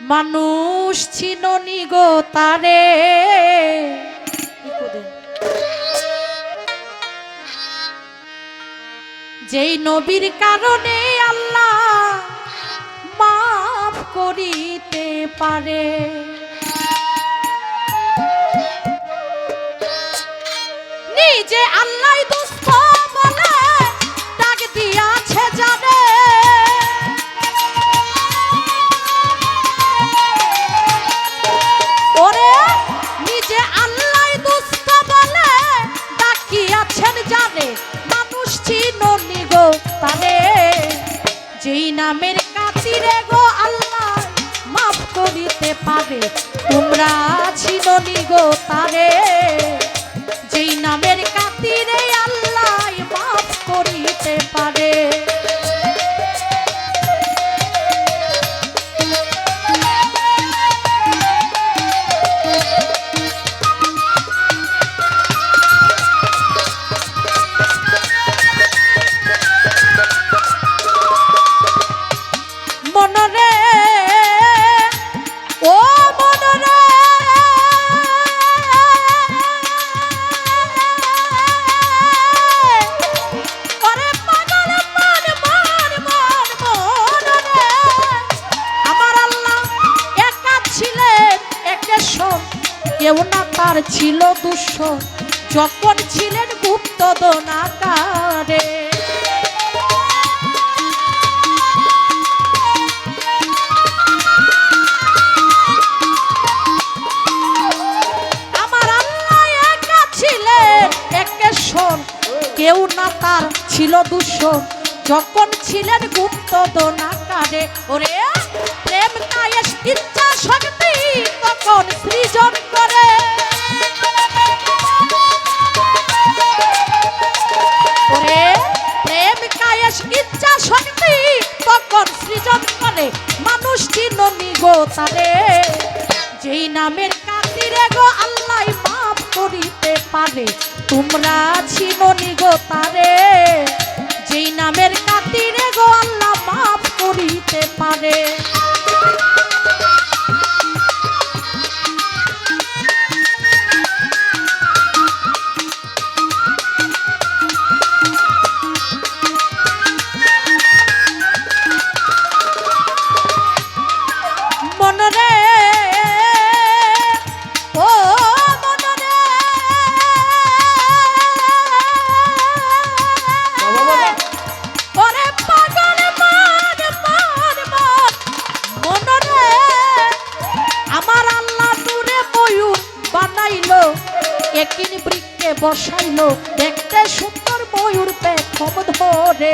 মানুষ ছিল নিগো তারে। যেই নবীর কারণে আল্লাহ মাফ করিতে পারে। নিজে আল্লাহ নামের কাতিরে গো আল্লাহ মাফ করিতে পারে। তোমরা ছিল নিগো তারে। তার ছিল দুঃস যখন ছিলেন গুপ্ত দোনাকারে আমার কেউ না তার ছিল দুঃসর, যখন ছিলেন গুপ্ত দোনাকারে ওরে, প্রেম কায়েস ইচ্ছা শক্তি, তখন সৃজন নিগো তারে, যেই নামের কাতিরে গো আল্লাহ মাফ করিতে পারে, তোমরা ছিল গো তারে, যেই নামের কাতিরে গো আল্লাহ মাফ করিতে পারে। বৃক্ষে বসাইলো। দেখতে সুন্দর ময়ূর পেখম ধরে।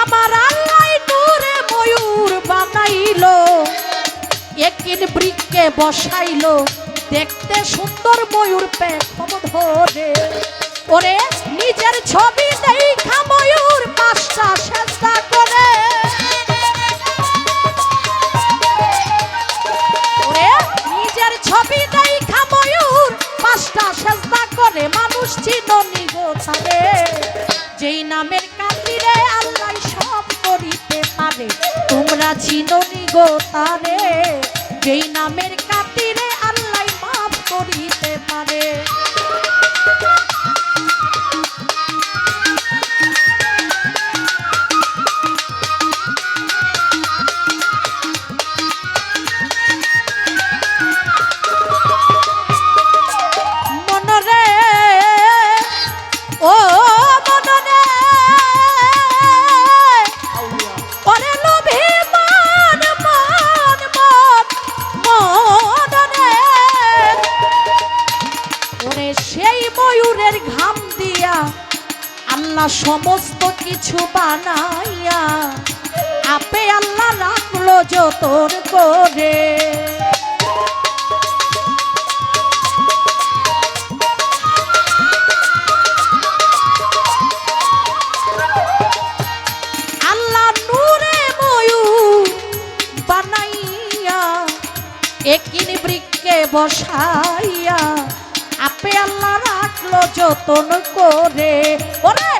আমার একিন বসাইলো। দেখতে সুন্দর ময়ূর পেখম ধরে। ওরে নিজের ছবি দেখা পাঁচটা করে। ওরে নিজের ছবি দেখা ময়ূর পাঁচটা করে। মানুষ যেই নামের কাতিরে সব করিতে পারে, তোমরা যেই নামের কাতিরে সেই ময়ূরের ঘাম দিয়া আল্লাহ সমস্ত কিছু বানাইয়া আপে আল্লাহ রাখল যতন করে। বসাইয়া আল্লাহ রাখল যতন করে। ওরে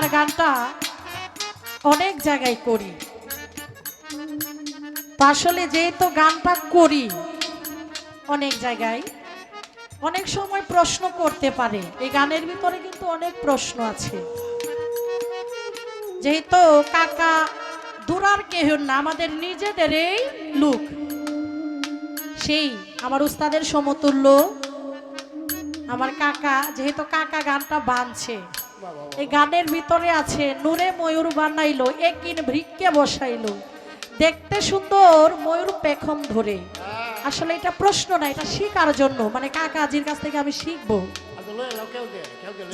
কাকার গানটা অনেক জায়গায় করি। আসলে যেহেতু গানটা করি, অনেক জায়গায়, অনেক সময় প্রশ্ন করতে পারে। এই গানের ভিতরে কিন্তু অনেক প্রশ্ন আছে। যেহেতু কাকা দূরার কেহ না, আমাদের নিজেদেরই লুক। সেই আমার উস্তাদের সমতুল্য। আমার কাকা, যেহেতু কাকা গানটা বানছে। এই গানের ভিতরে আছে, নূরে ময়ূর বানাইলো একিন ভৃক্ষে বসাইলো। দেখতে সুন্দর ময়ূর পেখম ধরে। আসলে এটা প্রশ্ন না, এটা শিকার জন্য। মানে কাকা আজির কাছ থেকে আমি শিখব।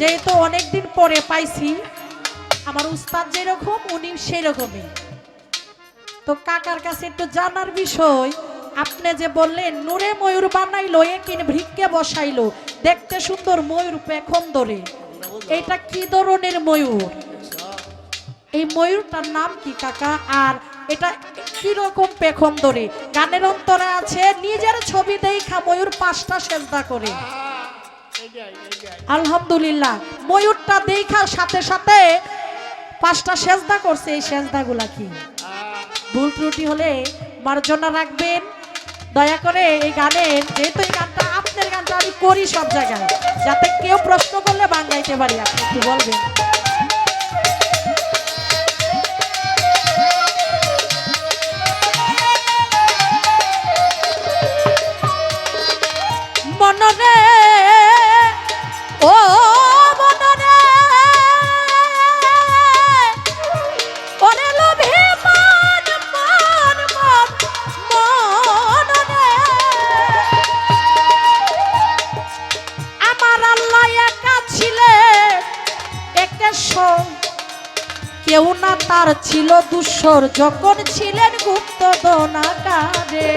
যেহেতু অনেকদিন পরে পাইছি, আমার উস্তাদ যেরকম, উনি সেরকমই। তো কাকার কাছে একটু জানার বিষয়, আপনি যে বললেন, নূরে ময়ূর বানাইলো একিন ভৃক্ষে বসাইলো, দেখতে সুন্দর ময়ূর পেখম ধরে। এটা কি ধরনের ময়ূর? এই ময়ূরটার নাম কি, কাকা? আর এটা কীরকম পেখম ধরে? গানের অন্তরে আছে, নিজের ছবি দেখা ময়ূর পাঁচটা সেজদা করে। আলহামদুলিল্লাহ, ময়ূরটা দেখার সাথে সাথে পাঁচটা সেজদা করছে। এই সেজদাগুলা কি? ভুল ত্রুটি হলে মার্জনা রাখবেন। দয়া করে এই গানের, যেহেতু এই গানটা আপনার আমি করি সব জায়গায়। যাতে কেউ প্রশ্ন করলে বাঙ্গাইতে পারি আপনি কি বলবেন? তার ছিল দুঃসর, যখন ছিলেন গুপ্ত দনাকারে।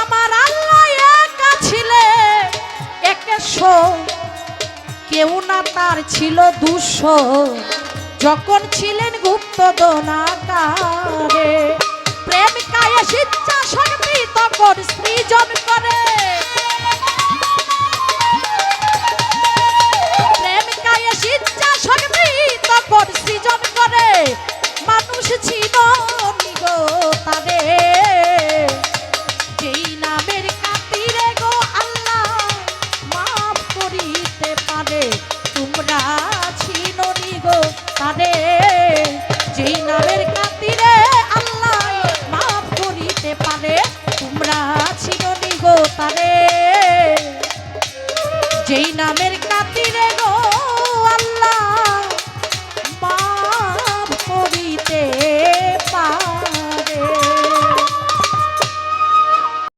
আমার আল্লাহ একা ছিলে কেউ না তার ছিল দুঃস যখন ছিলেন গুপ্ত দনাকারে। প্রেমিকায় সিচ্ছা সংগীত সৃজন করে। América.